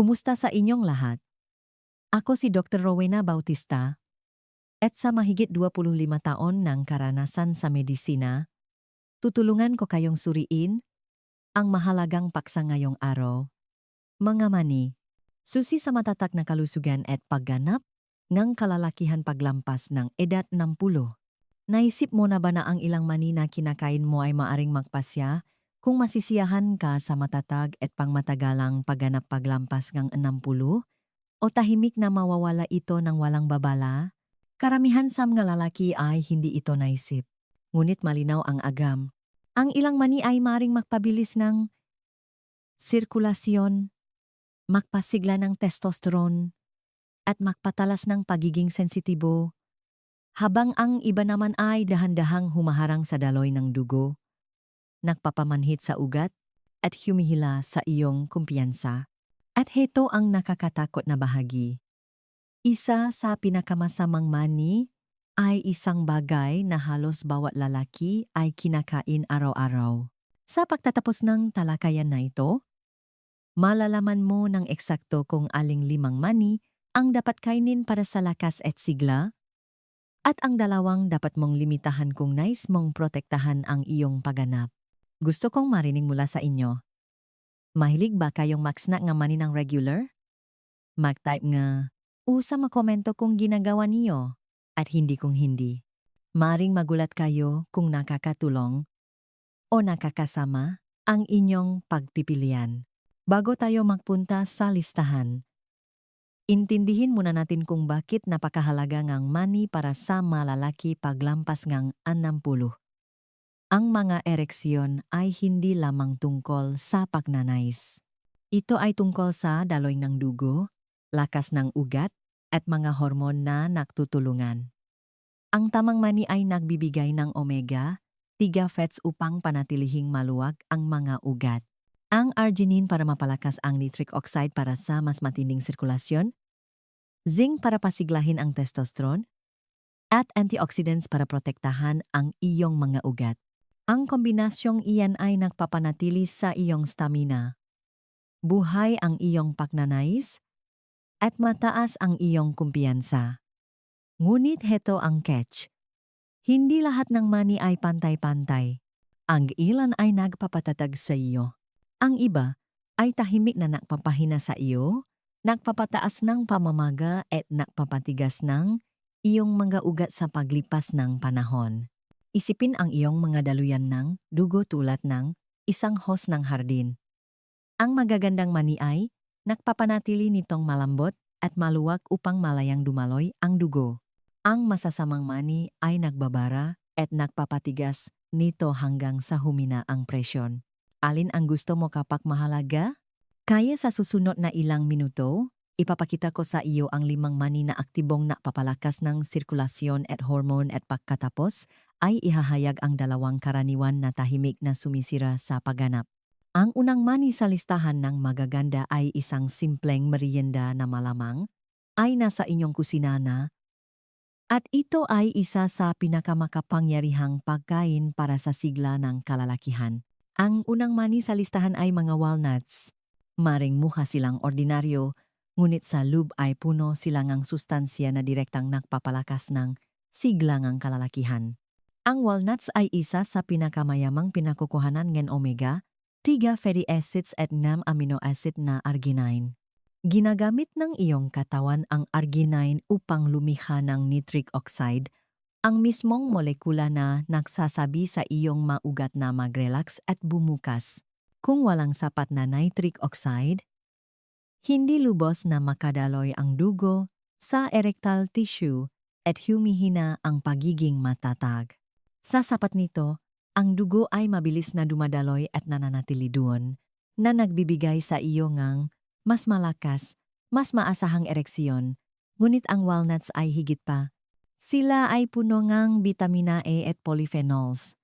Kumusta sa inyong lahat? Ako si Dr. Rowena Bautista at sa mahigit 25 taon ng karanasan sa medisina, tutulungan ko kayong suriin ang mahalagang paksa ngayong araw. Mga mani, susi sa matatak na kalusugan at pagganap ng kalalakihan paglampas ng edad 60. Naisip mo na ba na ang ilang mani na kinakain mo ay maaring magpasya kung masisiyahan ka sa matatag at pangmatagalang pagganap paglampas ng 60? O tahimik na mawawala ito ng walang babala? Karamihan sa mga lalaki ay hindi ito naisip. Ngunit malinaw ang agam. Ang ilang mani ay maring magpabilis ng sirkulasyon, magpasigla ng testosterone, at magpatalas ng pagiging sensitibo, habang ang iba naman ay dahan-dahang humaharang sa daloy ng dugo, nagpapamanhit sa ugat, at humihila sa iyong kumpiyansa. At heto ang nakakatakot na bahagi. Isa sa pinakamasamang mani ay isang bagay na halos bawat lalaki ay kinakain araw-araw. Sa pagtatapos ng talakayan na ito, malalaman mo ng eksakto kung aling limang mani ang dapat kainin para sa lakas at sigla, at ang dalawang dapat mong limitahan kung nais mong protektahan ang iyong pagganap. Gusto kong marinig mula sa inyo. Mahilig ba kayong maksna nga mani ng regular? Mag-type nga, usa makomento kung ginagawa niyo at hindi kung hindi. Maring magulat kayo kung nakakatulong o nakakasama ang inyong pagpipilian. Bago tayo magpunta sa listahan, intindihin muna natin kung bakit napakahalaga ngang money para sa malalaki paglampas ngang 60. Ang mga ereksyon ay hindi lamang tungkol sa pagnanais. Ito ay tungkol sa daloy ng dugo, lakas ng ugat, at mga hormon na nagtutulungan. Ang tamang mani ay nagbibigay ng omega, 3 fats upang panatilihing maluwag ang mga ugat. Ang arginine para mapalakas ang nitric oxide para sa mas matinding sirkulasyon, zinc para pasiglahin ang testosterone, at antioxidants para protektahan ang iyong mga ugat. Ang kombinasyong iyan ay nagpapanatili sa iyong stamina. Buhay ang iyong pagnanais, at mataas ang iyong kumpiyansa. Ngunit heto ang catch. Hindi lahat ng money ay pantay-pantay. Ang ilan ay nagpapatatag sa iyo. Ang iba ay tahimik na nagpapahina sa iyo, nagpapataas ng pamamaga at nagpapatigas ng iyong mga ugat sa paglipas ng panahon. Isipin ang iyong mga daluyan ng dugo tulad ng isang hose ng hardin. Ang magagandang mani ay nagpapanatili nitong malambot at maluwag upang malayang dumaloy ang dugo. Ang masasamang mani ay nagbabara at nagpapatigas nito hanggang sa humina ang presyon. Alin ang gusto mo kapag mahalaga? Kaya sa susunod na ilang minuto, ipapakita ko sa iyo ang limang mani na aktibong napapalakas ng sirkulasyon at hormone at pagkatapos ay ihahayag ang dalawang karaniwan na tahimik na sumisira sa pagganap. Ang unang mani sa listahan ng magaganda ay isang simpleng merienda na malamang ay nasa inyong kusina na at ito ay isa sa pinakamakapangyarihang pagkain para sa sigla ng kalalakihan. Ang unang mani sa listahan ay mga walnuts. Maring mukha silang ordinaryo, ngunit sa loob ay puno silang ang sustansya na direktang nakpapalakas ng sigla kalalakihan. Ang walnuts ay isa sa pinakamayamang pinakukuhanan ng omega, 3 fatty acids at 6 amino acid na arginine. Ginagamit ng iyong katawan ang arginine upang lumikha ng nitric oxide, ang mismong molekula na nagsasabi sa iyong maugat na mag-relax at bumukas. Kung walang sapat na nitric oxide, hindi lubos na makadaloy ang dugo sa erectile tissue at humihina ang pagiging matatag. Sa sapat nito, ang dugo ay mabilis na dumadaloy at nananatili doon, na nagbibigay sa iyo ngang mas malakas, mas maasahang ereksyon, ngunit ang walnuts ay higit pa. Sila ay puno ngang vitamina A at polyphenols.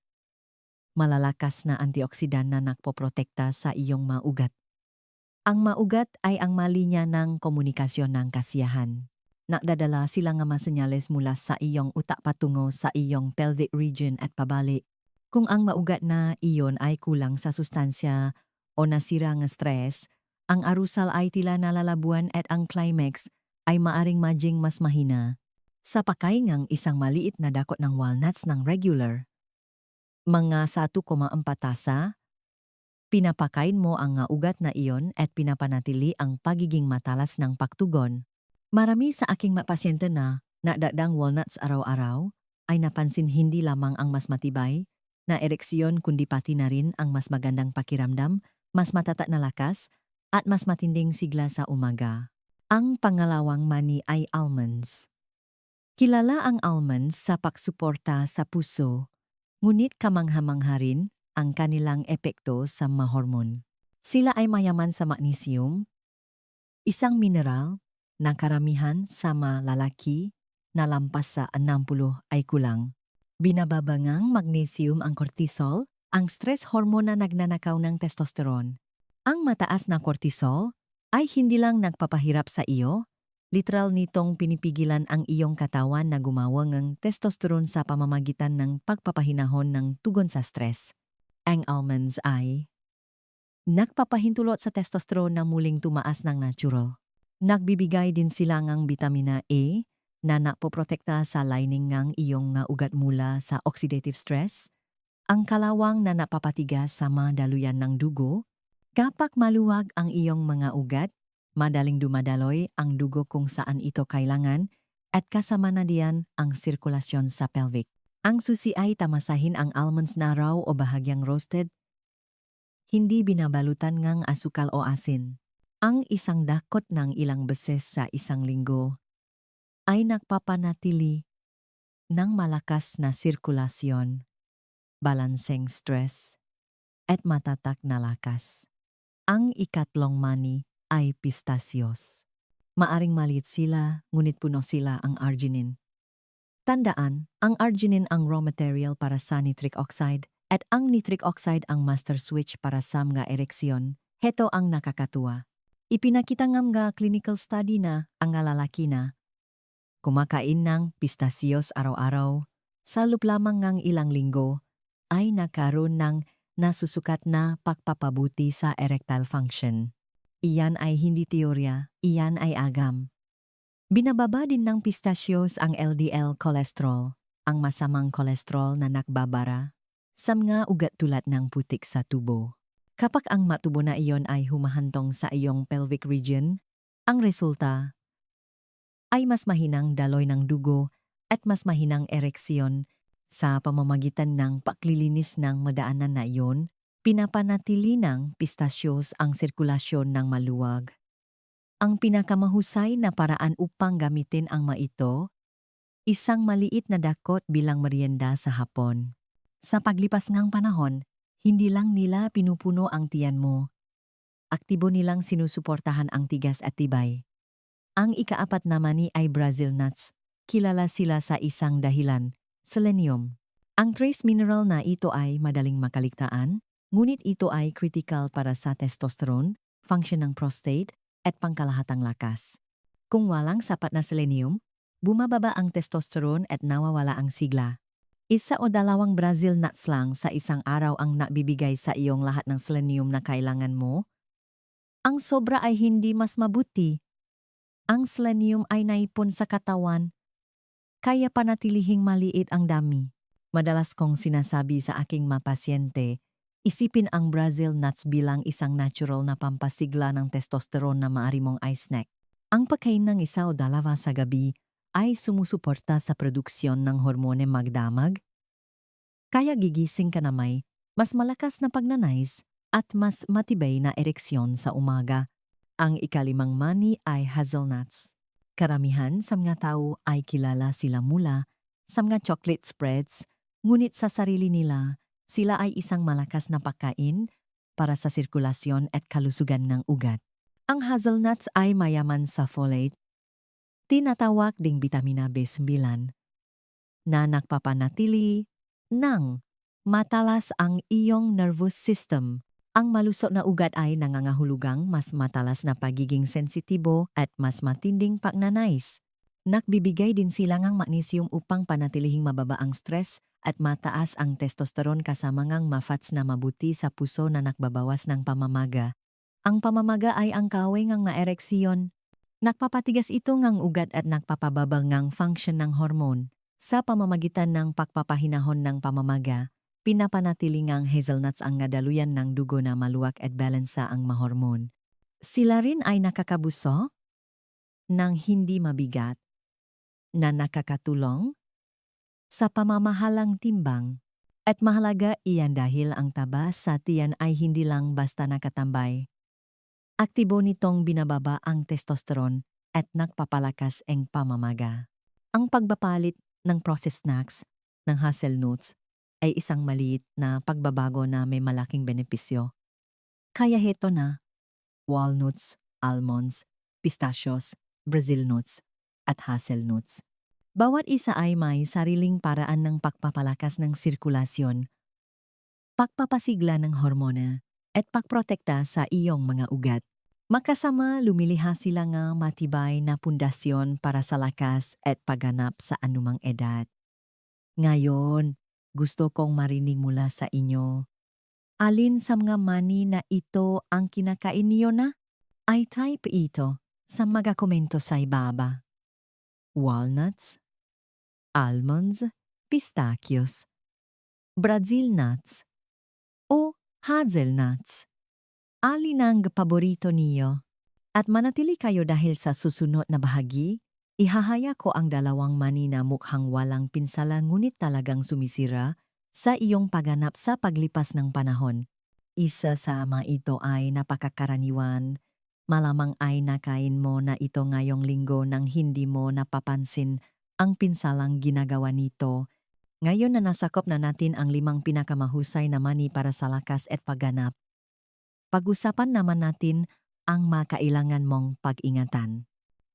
Malalakas na antioksidan na nakpoprotekta sa iyong maugat. Ang maugat ay ang malinya ng komunikasyon ng kasiyahan. Nakdadala sila nga masenyales mula sa iyong utak patungo sa iyong pelvic region at pabalik kung ang maugat na iyon ay kulang sa sustansya o nasira nga stress, ang arusal ay tila nalalabuan at ang climax ay maaring majing mas mahina. Sa pakaingang isang maliit na dakot ng walnuts ng regular, mga 1,4 tasa, pinapakain mo ang ugat na iyon at pinapanatili ang pagiging matalas ng pagtugon. Marami sa aking mga pasyente na nadadang walnuts araw-araw ay napansin hindi lamang ang mas matibay na ereksyon kundi pati na rin ang mas magandang pakiramdam, mas matata na lakas, at mas matinding sigla sa umaga. Ang pangalawang mani ay almonds. Kilala ang almonds sa pagsuporta sa puso, ngunit kamangha-mangha rin ang kanilang epekto sa mga hormon. Sila ay mayaman sa magnesium, isang mineral na karamihan sa mga lalaki na lampas sa 60 ay kulang. Binababangang magnesium ang cortisol, ang stress hormone na nagnanakaw ng testosterone. Ang mataas na cortisol ay hindi lang nagpapahirap sa iyo, literal nitong pinipigilan ang iyong katawan na gumawa ng testosterone sa pamamagitan ng pagpapahinahon ng tugon sa stress. Ang almonds ay nagpapahintulot sa testosterone na muling tumaas ng natural. Nagbibigay din sila ng vitamina A na napoprotekta sa lining ng iyong ugat mula sa oxidative stress, ang kalawang na napapatigas sa mga daluyan ng dugo, kapag maluwag ang iyong mga ugat, madaling dumadaloy ang dugo kung saan ito kailangan at kasama na diyan ang sirkulasyon sa pelvic. Ang susi ay tamasahin ang almonds na raw o bahagyang roasted, hindi binabalutan ngang asukal o asin. Ang isang dakot ng ilang beses sa isang linggo ay nagpapanatili ng malakas na sirkulasyon, balanseng stress, at matatak na lakas. Ang ikatlong mani ay pistasyos. Maaring maliit sila, ngunit puno sila ang arginine. Tandaan, ang arginine ang raw material para sa nitric oxide at ang nitric oxide ang master switch para sa mga ereksyon. Heto ang nakakatuwa. Ipinakita ng mga clinical study na ang lalaki na kumakain ng pistasios araw-araw, sa loob lamang ng ilang linggo, ay nakaroon ng nasusukat na pagpapabuti sa erectile function. Iyan ay hindi teorya, iyan ay agam. Binababa din ng pistachios ang LDL cholesterol, ang masamang kolesterol na nakbabara, sa mga ugat tulad ng putik sa tubo. Kapag ang matubo na iyon ay humahantong sa iyong pelvic region, ang resulta ay mas mahinang daloy ng dugo at mas mahinang ereksyon sa pamamagitan ng paglilinis ng madaanan na iyon, pinapanatili ng pistasyos ang sirkulasyon ng maluwag. Ang pinakamahusay na paraan upang gamitin ang maito, isang maliit na dakot bilang merienda sa hapon. Sa paglipas ng panahon, hindi lang nila pinupuno ang tiyan mo. Aktibo nilang sinusuportahan ang tigas at tibay. Ang ikaapat na mani ay Brazil nuts. Kilala sila sa isang dahilan, selenium. Ang trace mineral na ito ay madaling makaligtaan, ngunit ito ay critical para sa testosterone, function ng prostate, at pangkalahatang lakas. Kung walang sapat na selenium, bumababa ang testosterone at nawawala ang sigla. Isa o dalawang Brazil nuts lang sa isang araw ang nabibigay sa iyong lahat ng selenium na kailangan mo. Ang sobra ay hindi mas mabuti. Ang selenium ay naipon sa katawan, kaya panatilihing maliit ang dami. Madalas kong sinasabi sa aking mga pasyente, Isipin ang Brazil nuts bilang isang natural na pampasigla ng testosterone na maari mong ice snack. Ang pagkain ng isa o dalawa sa gabi ay sumusuporta sa produksyon ng hormone magdamag. Kaya gigising ka na may mas malakas na pagnanais at mas matibay na ereksyon sa umaga. Ang ikalimang mani ay hazelnuts. Karamihan sa mga tao ay kilala sila mula sa mga chocolate spreads, ngunit sa sarili nila, sila ay isang malakas na pagkain para sa sirkulasyon at kalusugan ng ugat. Ang hazelnuts ay mayaman sa folate, tinatawag ding vitamina B9, na nagpapanatili ng matalas ang iyong nervous system. Ang malusot na ugat ay nangangahulugang mas matalas na pagiging sensitibo at mas matinding pagnanais. Nakbibigay din sila ng magnesium upang panatilihing mababa ang stress at mataas ang testosterone kasama ngang mafats na mabuti sa puso na nakbabawas ng pamamaga. Ang pamamaga ay ang kawe ngang maereksyon. Nagpapatigas ito ngang ugat at nagpapababal ngang function ng hormon. Sa pamamagitan ng pagpapahinahon ng pamamaga, pinapanatili ngang hazelnuts ang ngadaluyan ng dugo na maluwag at balansa ang mahormon. Sila rin ay nakakabuso ng hindi mabigat na nakakatulong sa pamamahalang timbang. At mahalaga iyan dahil ang taba sa tiyan ay hindi lang basta nakatambay. Aktibo nitong binababa ang testosterone at nagpapalakas ang pamamaga. Ang pagbapalit ng processed snacks ng hazelnuts ay isang maliit na pagbabago na may malaking benepisyo. Kaya heto na, walnuts, almonds, pistachios, Brazil nuts, at hazelnuts. Bawat isa ay may sariling paraan ng pagpapalakas ng sirkulasyon, pagpapasigla ng hormona, at pagprotekta sa iyong mga ugat. Makasama lumiliha sila nga matibay na pundasyon para sa lakas at pagganap sa anumang edad. Ngayon, gusto kong marinig mula sa inyo. Alin sa mga mani na ito ang kinakain niyo na? Ay type ito sa mga komento sa ibaba. Walnuts, almonds, pistachios, Brazil nuts, o hazelnuts. Alin ang paborito niyo? At manatili kayo dahil sa susunod na bahagi, ihahaya ko ang dalawang mani na mukhang walang pinsala ngunit talagang sumisira sa iyong pagganap sa paglipas ng panahon. Isa sa ama ito ay napakakaraniwan. Malamang ay nakain mo na ito ngayong linggo nang hindi mo napapansin ang pinsalang ginagawa nito. Ngayon na nasakop na natin ang limang pinakamahusay na mani para sa lakas at pagganap. Pag-usapan naman natin ang makailangan mong pag-ingatan.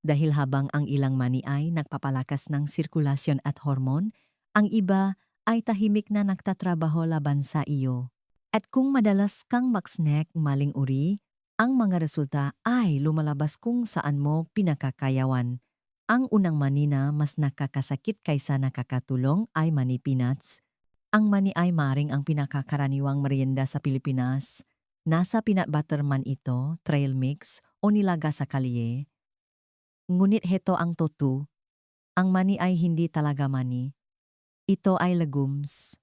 Dahil habang ang ilang mani ay nagpapalakas ng sirkulasyon at hormon, ang iba ay tahimik na nagtatrabaho laban sa iyo. At kung madalas kang magsnack maling uri, ang mga resulta ay lumalabas kung saan mo pinakakayawan. Ang unang mani na mas nakakasakit kaysa nakakatulong ay mani peanuts. Ang mani ay maring ang pinakakaraniwang merienda sa Pilipinas. Nasa peanut butter man ito, trail mix, o nilaga sa kalye. Ngunit heto ang totu. Ang mani ay hindi talaga mani. Ito ay legumes.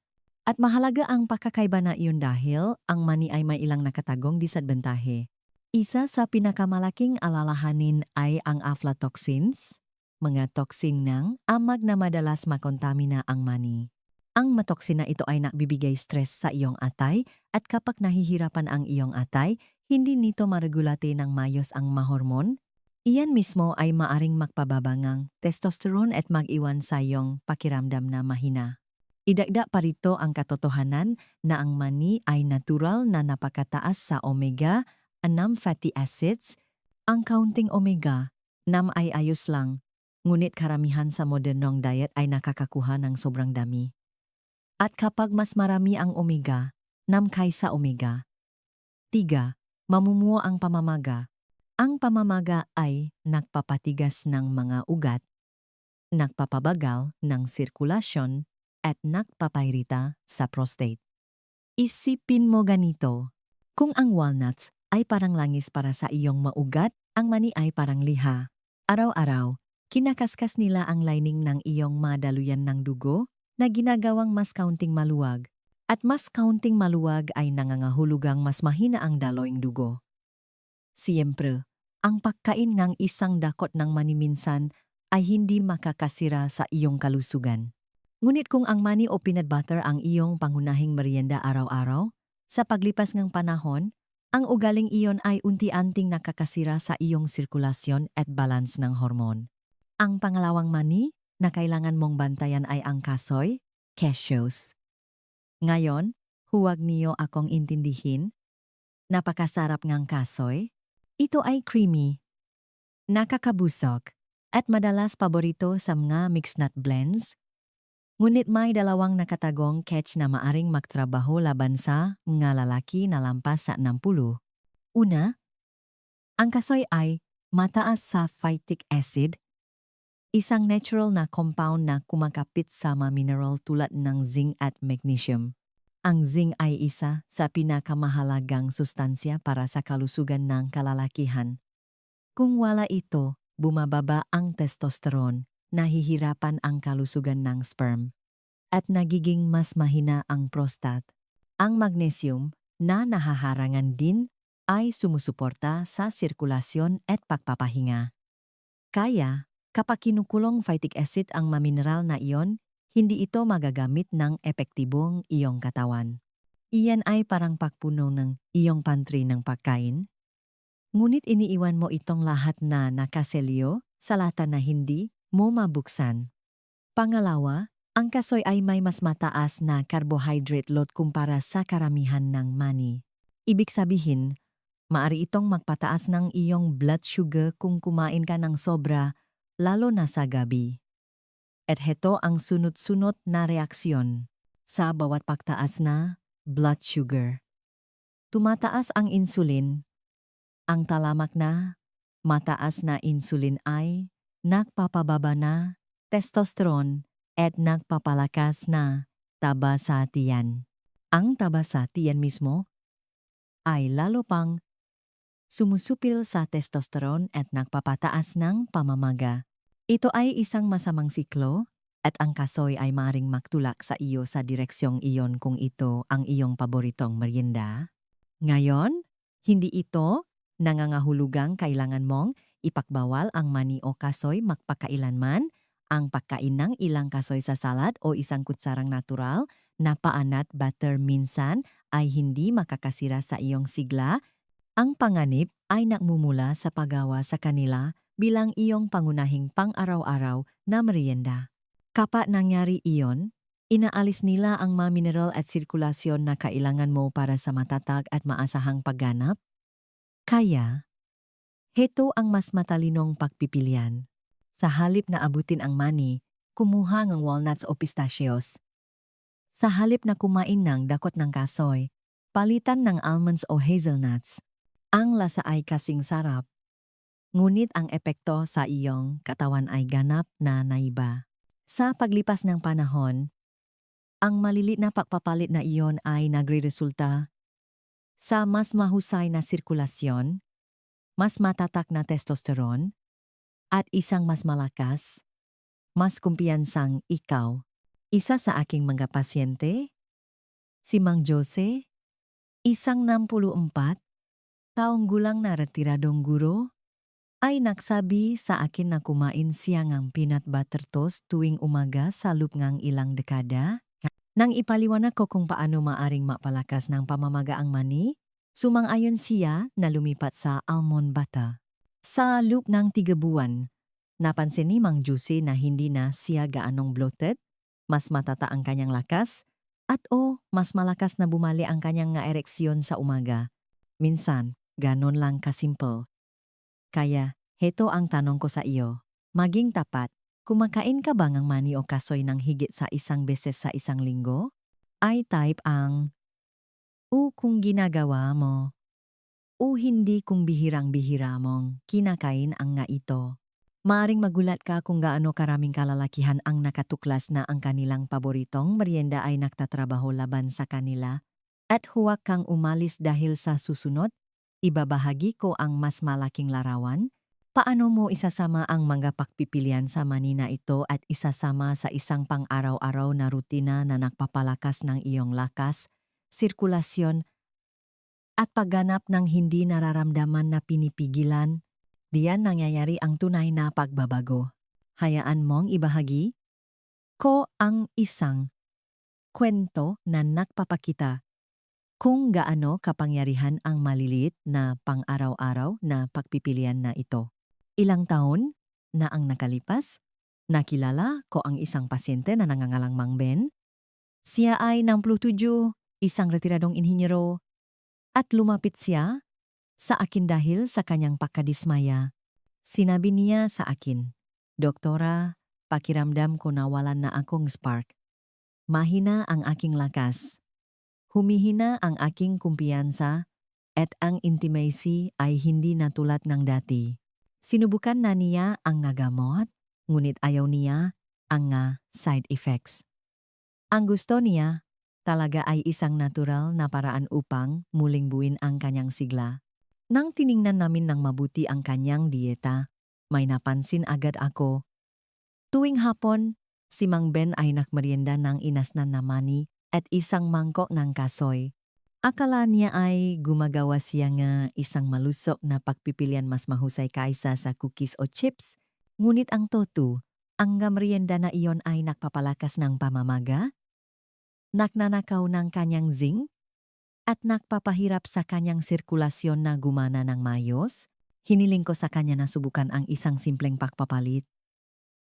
At mahalaga ang pagkakaiba na iyon dahil ang mani ay may ilang nakatagong disadvantahe. Isa sa pinakamalaking alalahanin ay ang aflatoxins, mga toxin ng amag na madalas makontamina ang mani. Ang matoksina ito ay nagbibigay stress sa iyong atay at kapag nahihirapan ang iyong atay, hindi nito maregulate ng mayos ang mahormon. Iyan mismo ay maaring magpababangang testosterone at mag-iwan sa iyong pakiramdam na mahina. Idagda pa rito ang katotohanan na ang mani ay natural na napakataas sa omega, 6 fatty acids, ang counting omega, nam ay ayos lang, ngunit karamihan sa modernong diet ay nakakakuha ng sobrang dami. At kapag mas marami ang omega, nam kaysa omega. 3. Mamumuo ang pamamaga. Ang pamamaga ay nagpapatigas ng mga ugat, nagpapabagal ng sirkulasyon, at nagpapairita sa prostate. Isipin mo ganito, kung ang walnuts ay parang langis para sa iyong maugat, ang mani ay parang liha. Araw-araw, kinakaskas nila ang lining ng iyong madaluyan ng dugo na ginagawang mas kaunting maluwag. At mas kaunting maluwag ay nangangahulugang mas mahina ang daloing dugo. Siyempre, ang pagkain ng isang dakot ng mani minsan ay hindi makakasira sa iyong kalusugan. Ngunit kung ang mani o peanut butter ang iyong pangunahing merienda araw-araw, sa paglipas ng panahon, ang ugaling iyon ay unti-anting nakakasira sa iyong sirkulasyon at balance ng hormon. Ang pangalawang mani na kailangan mong bantayan ay ang kasoy, cashews. Ngayon, huwag niyo akong intindihin. Napakasarap ngang kasoy. Ito ay creamy, nakakabusog, at madalas paborito sa mga mixed nut blends. Ngunit may dalawang nakatagong catch na maaring magtrabaho laban sa mga lalaki na lampas sa 60. Una, ang kasoy ay mataas sa phytic acid, isang natural na compound na kumakapit sa mga mineral tulad ng zinc at magnesium. Ang zinc ay isa sa pinakamahalagang sustansya para sa kalusugan ng kalalakihan. Kung wala ito, bumababa ang testosterone, nahihirapan ang kalusugan ng sperm, at nagiging mas mahina ang prostat. Ang magnesium, na nahaharangan din, ay sumusuporta sa sirkulasyon at pagpapahinga. Kaya, kapag kinukulong phytic acid ang mamineral na iyon, hindi ito magagamit ng epektibong iyong katawan. Iyan ay parang pagpuno ng iyong pantry ng pagkain. Ngunit iniiwan mo itong lahat na nakaselyo sa lata na hindi mo mabuksan. Pangalawa, ang kasoy ay may mas mataas na carbohydrate load kumpara sa karamihan ng mani. Ibig sabihin, maari itong magpataas ng iyong blood sugar kung kumain ka ng sobra, lalo na sa gabi. At heto ang sunod-sunod na reaksyon sa bawat pagtaas na blood sugar. Tumataas ang insulin. Ang talamak na, mataas na insulin ay nagpapababa na testosterone at nagpapalakas na taba sa tiyan. Ang taba sa tiyan mismo ay lalo pang sumusupil sa testosterone at nagpapataas ng pamamaga. Ito ay isang masamang siklo at ang kasoy ay maring magtulak sa iyo sa direksyong iyon kung ito ang iyong paboritong merienda. Ngayon, hindi ito nangangahulugang kailangan mong ipakbawal ang mani o kasoy magpakailanman ang pagkain ng ilang kasoy sa salad o isang kutsarang natural na paanat butter minsan ay hindi makakasira sa iyong sigla, ang panganib ay nagmumula sa paggawa sa kanila bilang iyong pangunahing pang-araw-araw na merienda. Kapag nangyari iyon, inaalis nila ang mga mineral at sirkulasyon na kailangan mo para sa matatag at maasahang pagganap. Kaya, heto ang mas matalinong pagpipilian. Sa halip na abutin ang mani, kumuha ng walnuts o pistachios. Sa halip na kumain ng dakot ng kasoy, palitan ng almonds o hazelnuts. Ang lasa ay kasing sarap. Ngunit ang epekto sa iyong katawan ay ganap na naiba. Sa paglipas ng panahon, ang malilit na pagpapalit na iyon ay nagre-resulta sa mas mahusay na sirkulasyon, mas matatak na testosterone, at isang mas malakas, mas kumpiyansang ikaw. Isa sa aking mga pasyente, si Mang Jose, isang 64, taong gulang na retiradong guro, ay nagsabi sa akin na kumain siya ng peanut butter toast tuwing umaga sa loob ng ilang dekada. Nang ipaliwanag ko kung paano maaring mapalakas ng pamamaga ang mani, sumang-ayon siya na lumipat sa almond butter. Sa loop ng tiga buwan, napansin ni Mang Juicy na hindi na siya gaanong bloated, mas matata ang kanyang lakas, at o mas malakas na bumali ang kanyang nga ereksyon sa umaga. Minsan, ganon lang kasimple. Kaya, heto ang tanong ko sa iyo. Maging tapat, kumakain ka ba ng mani o kasoy ng higit sa isang beses sa isang linggo? I type ang U kung ginagawa mo o hindi kung bihirang-bihira mong kinakain ang nga ito. Maaring magulat ka kung gaano karaming kalalakihan ang nakatuklas na ang kanilang paboritong merienda ay nagtatrabaho laban sa kanila. At huwag kang umalis dahil sa susunod, ibabahagi ko ang mas malaking larawan. Paano mo isasama ang mga pagpipilian sa manina ito at isasama sa isang pang-araw-araw na rutina na nagpapalakas ng iyong lakas, sirkulasyon at pagganap ng hindi nararamdaman na pinipigilan, diyan nangyayari ang tunay na pagbabago. Hayaan mong ibahagi ko ang isang kwento na nagpapakita kung gaano kapangyarihan ang maliliit na pang-araw-araw na pagpipilian na ito. Ilang taon na ang nakalipas, nakilala ko ang isang pasyente na nangangalang Mang Ben. Siya ay 67, isang retiradong inhinyero at lumapit siya sa akin dahil sa kanyang pagkadismaya. Sinabi niya sa akin, Doktora, pakiramdam ko nawalan na akong spark. Mahina ang aking lakas. Humihina ang aking kumpiyansa at ang intimacy ay hindi na tulad ng dati. Sinubukan na niya ang nga gamot, ngunit ayaw niya ang nga side effects. Ang gusto niya, talaga ay isang natural na paraan upang muling buuin ang kanyang sigla. Nang tiningnan namin ng mabuti ang kanyang dieta, may napansin agad ako. Tuwing hapon, si Mang Ben ay nakmerienda ng inasnan na mani at isang mangkok ng kasoy. Akala niya ay gumagawa siya nga isang malusok na pagpipilian mas mahusay kaysa sa cookies o chips. Ngunit ang toto, ang merienda na iyon ay nakpapalakas ng pamamaga, naknanakaw ng kanyang zinc, at nakpapahirap sa kanyang sirkulasyon na gumana ng mayos, hiniling ko sa kanya na subukan ang isang simpleng pagpapalit.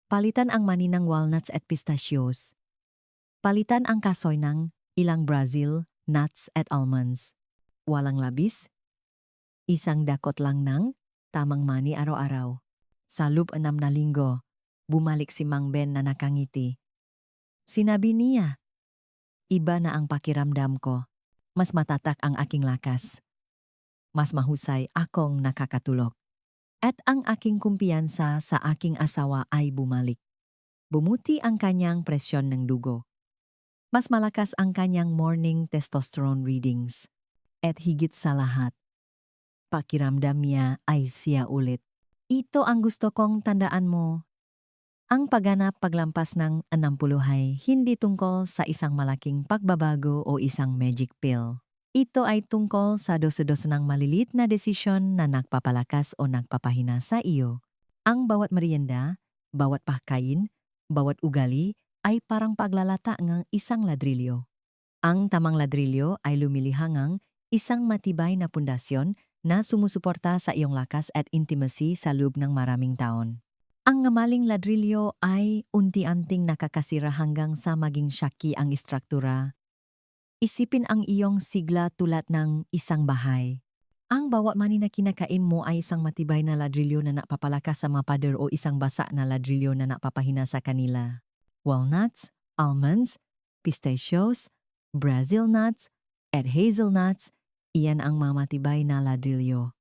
Palitan ang mani ng walnuts at pistachios. Palitan ang kasoy ng ilang Brazil, nuts at almonds. Walang labis. Isang dakot lang ng tamang mani araw-araw. Sa loob enam na linggo, bumalik si Mang Ben na nakangiti. Sinabi niya, Iba na ang pakiramdam ko. Mas matatak ang aking lakas. Mas mahusay akong nakakatulog. At ang aking kumpiyansa sa aking asawa ay bumalik. Bumuti ang kanyang presyon ng dugo. Mas malakas ang kanyang morning testosterone readings. At higit sa lahat, pakiramdam niya ay siya ulit. Ito ang gusto kong tandaan mo ang pagganap paglampas ng 60 ay hindi tungkol sa isang malaking pagbabago o isang magic pill. Ito ay tungkol sa dose-dose ng malilit na desisyon na nagpapalakas o nagpapahina sa iyo. Ang bawat merienda, bawat pagkain, bawat ugali ay parang paglalata ng isang ladrilyo. Ang tamang ladrilyo ay lumilihangang isang matibay na pundasyon na sumusuporta sa iyong lakas at intimacy sa loob ng maraming taon. Ang ngamaling ladrilyo ay unti-anting nakakasira hanggang sa maging syaki ang istruktura. Isipin ang iyong sigla tulad ng isang bahay. Ang bawat mani na kinakain mo ay isang matibay na ladrilyo na napapalakas sa mga pader o isang basa na ladrilyo na napapahina sa kanila. Walnuts, almonds, pistachios, Brazil nuts, at hazelnuts, iyan ang mga matibay na ladrilyo.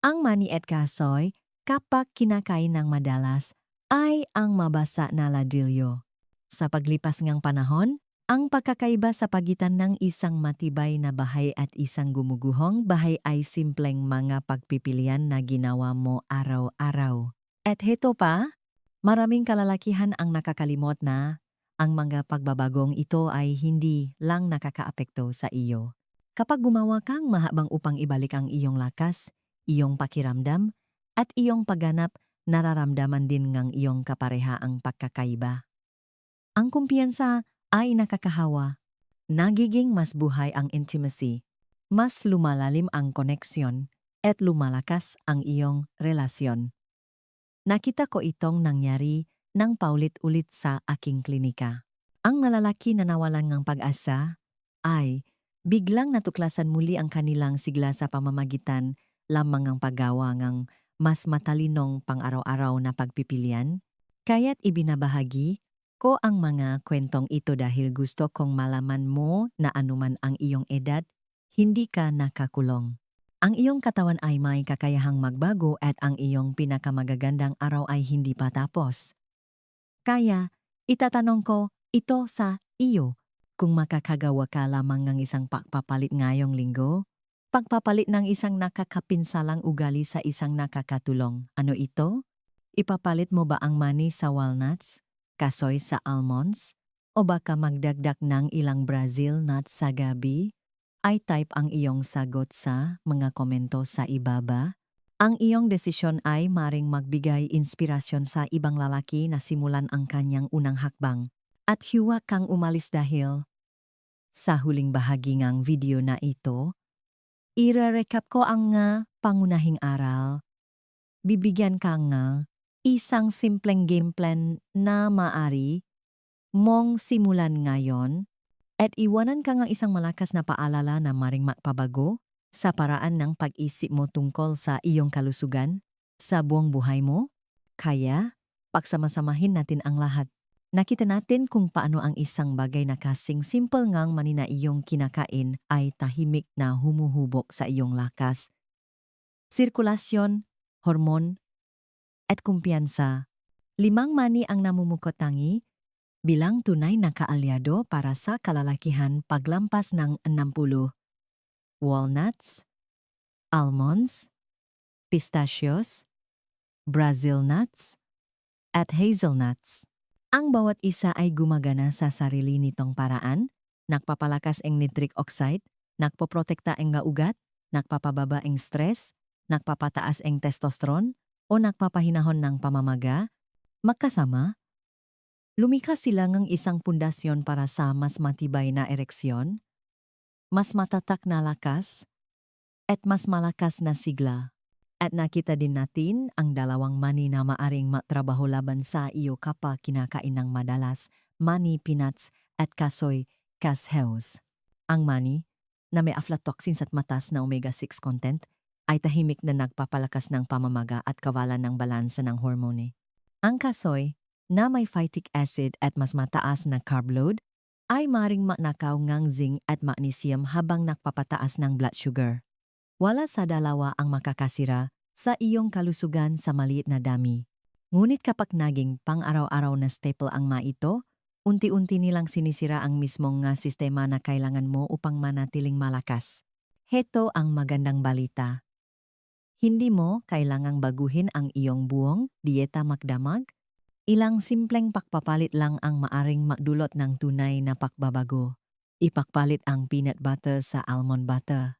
Ang mani at kasoy kapag kinakain ng madalas ay ang mabasa na ladrilyo. Sa paglipas ng panahon, ang pagkakaiba sa pagitan ng isang matibay na bahay at isang gumuguhong bahay ay simpleng mga pagpipilian na ginawa mo araw-araw. At heto pa, maraming kalalakihan ang nakakalimot na ang mga pagbabagong ito ay hindi lang nakakaapekto sa iyo. Kapag gumawa kang mahabang upang ibalik ang iyong lakas, iyong pakiramdam, at iyong pagganap, nararamdaman din ngang iyong kapareha ang pagkakaiba. Ang kumpiyansa ay nakakahawa. Nagiging mas buhay ang intimacy, mas lumalalim ang koneksyon, at lumalakas ang iyong relasyon. Nakita ko itong nangyari ng paulit-ulit sa aking klinika. Ang malalaki na nawalan ng pag-asa ay biglang natuklasan muli ang kanilang sigla sa pamamagitan lamang ng paggawa ng mas matalinong pang-araw-araw na pagpipilian, kaya't ibinabahagi ko ang mga kwentong ito dahil gusto kong malaman mo na anuman ang iyong edad, hindi ka nakakulong. Ang iyong katawan ay may kakayahang magbago at ang iyong pinakamagagandang araw ay hindi pa tapos. Kaya, itatanong ko ito sa iyo kung makakagawa ka lamang ng isang pagpapalit ngayong linggo, Pagpapalit ng isang nakakapinsalang ugali sa isang nakakatulong. Ano ito? Ipapalit mo ba ang mani sa walnuts, kasoy sa almonds, o baka magdagdag ng ilang Brazil nuts sa gabi? Ay type ang iyong sagot sa mga komento sa ibaba. Ang iyong desisyon ay maring magbigay inspirasyon sa ibang lalaki na simulan ang kanyang unang hakbang. At hiwa kang umalis dahil sa huling bahagi ng video na ito, Ire-recap ko ang nga pangunahing aral. Bibigyan ka nga isang simpleng game plan na maari mong simulan ngayon at iwanan ka nga isang malakas na paalala na maring magpabago sa paraan ng pag-isip mo tungkol sa iyong kalusugan sa buong buhay mo. Kaya, pagsamasamahin natin ang lahat. Nakita natin kung paano ang isang bagay na kasing simple ngang manina iyong kinakain ay tahimik na humuhubok sa iyong lakas. Sirkulasyon, hormon, at kumpiyansa. Limang mani ang namumukotangi, bilang tunay na kaalyado para sa kalalakihan paglampas ng 60. Walnuts, almonds, pistachios, Brazil nuts, at hazelnuts. Ang bawat isa ay gumagana sa sarili nitong paraan, nagpapalakas ang nitric oxide, nagpoprotekta ang nga ugat, nagpapababa ang stress, nagpapataas ang testosterone, o nagpapahinahon ng pamamaga, magkasama, lumikha sila ng isang pundasyon para sa mas matibay na ereksyon, mas matatak na lakas, at mas malakas na sigla. At nakita din natin ang dalawang mani na maaring matrabaho laban sa iyo kapag kinakain ng madalas, mani peanuts at kasoy cashews. Ang mani, na may aflatoxins at matas na omega-6 content, ay tahimik na nagpapalakas ng pamamaga at kawalan ng balansa ng hormone. Ang kasoy, na may phytic acid at mas mataas na carb load, ay maring maknakaw ngang zinc at magnesium habang nagpapataas ng blood sugar. Wala sa dalawa ang makakasira sa iyong kalusugan sa maliit na dami. Ngunit kapag naging pang-araw-araw na staple ang maito, unti-unti nilang sinisira ang mismong nga sistema na kailangan mo upang manatiling malakas. Heto ang magandang balita. Hindi mo kailangang baguhin ang iyong buong dieta magdamag. Ilang simpleng pakpapalit lang ang maaring magdulot ng tunay na pakbabago. Ipakpalit ang peanut butter sa almond butter.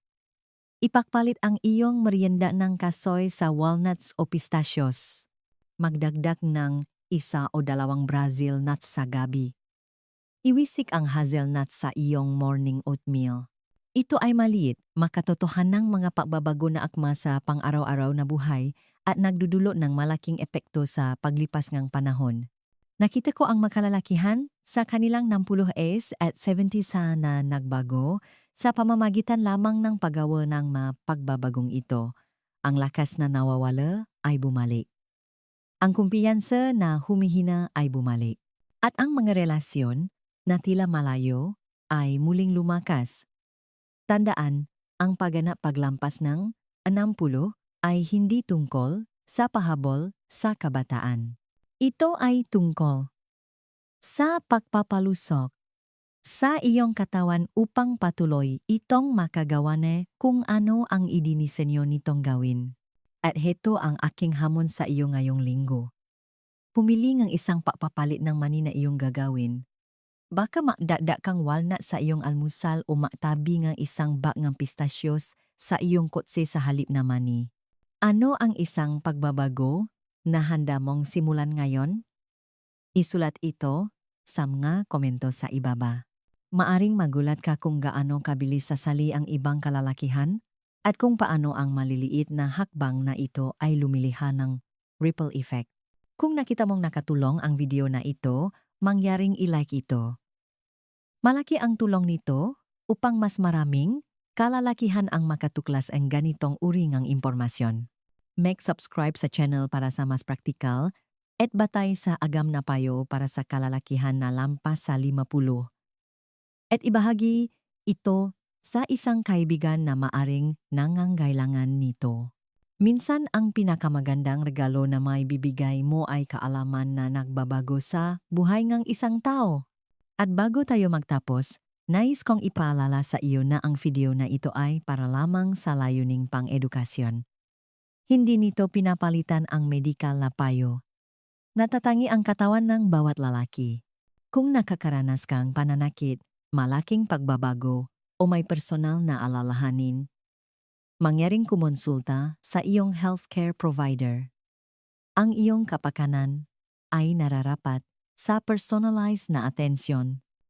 Ipakpalit ang iyong merienda ng kasoy sa walnuts o pistachios. Magdagdag ng isa o dalawang Brazil nuts sa gabi. Iwisik ang hazelnut sa iyong morning oatmeal. Ito ay maliit, makatotohan ng mga pagbabago na akma sa pang-araw-araw na buhay at nagdudulot ng malaking epekto sa paglipas ng panahon. Nakita ko ang makalalakihan sa kanilang 60s at 70s na nagbago sa pamamagitan lamang ng paggawa ng mga pagbabagong ito. Ang lakas na nawawala ay bumalik. Ang kumpiyansa na humihina ay bumalik. At ang mga relasyon na tila malayo ay muling lumakas. Tandaan, ang pagganap paglampas ng 60 ay hindi tungkol sa pahabol sa kabataan. Ito ay tungkol sa pagpapalusok sa iyong katawan upang patuloy itong makagawa na kung ano ang idinisenyo nitong gawin. At heto ang aking hamon sa iyo ngayong linggo. Pumili ng isang papapalit ng mani na iyong gagawin. Baka makdada kang walnut sa iyong almusal o maktabi ng isang bak ng pistachios sa iyong kotse sa halip na mani. Ano ang isang pagbabago na handa mong simulan ngayon? Isulat ito sa mga komento sa ibaba. Maaring magulat ka kung gaano kabilis sasali ang ibang kalalakihan at kung paano ang maliliit na hakbang na ito ay lumiliha ng ripple effect. Kung nakita mong nakatulong ang video na ito, mangyaring ilike ito. Malaki ang tulong nito upang mas maraming kalalakihan ang makatuklas ang ganitong uri ng impormasyon. Make subscribe sa channel para sa mas praktikal at batay sa agam na payo para sa kalalakihan na lampas sa 50 at ibahagi ito sa isang kaibigan na maaring nangangailangan nito. Minsan ang pinakamagandang regalo na may bibigay mo ay kaalaman na nagbabago sa buhay ng isang tao. At bago tayo magtapos, nais kong ipaalala sa iyo na ang video na ito ay para lamang sa layuning pang-edukasyon. Hindi nito pinapalitan ang medikal na payo. Natatangi ang katawan ng bawat lalaki. Kung nakakaranas kang pananakit, malaking pagbabago o may personal na alalahanin, mangyaring kumonsulta sa iyong healthcare provider. Ang iyong kapakanan ay nararapat sa personalized na atensyon.